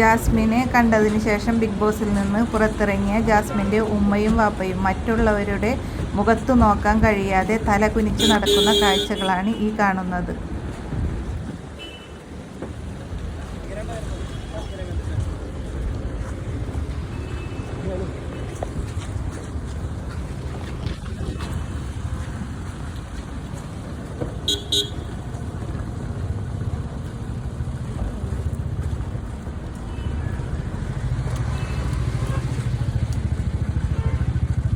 ജാസ്മിനെ കണ്ടതിന് ശേഷം ബിഗ് ബോസിൽ നിന്ന് പുറത്തിറങ്ങിയ ജാസ്മിന്റെ ഉമ്മയും വാപ്പയും മറ്റുള്ളവരുടെ മുഖത്തു നോക്കാൻ കഴിയാതെ തല കുനിച്ച് നടക്കുന്ന കാഴ്ചകളാണ് ഈ കാണുന്നത്.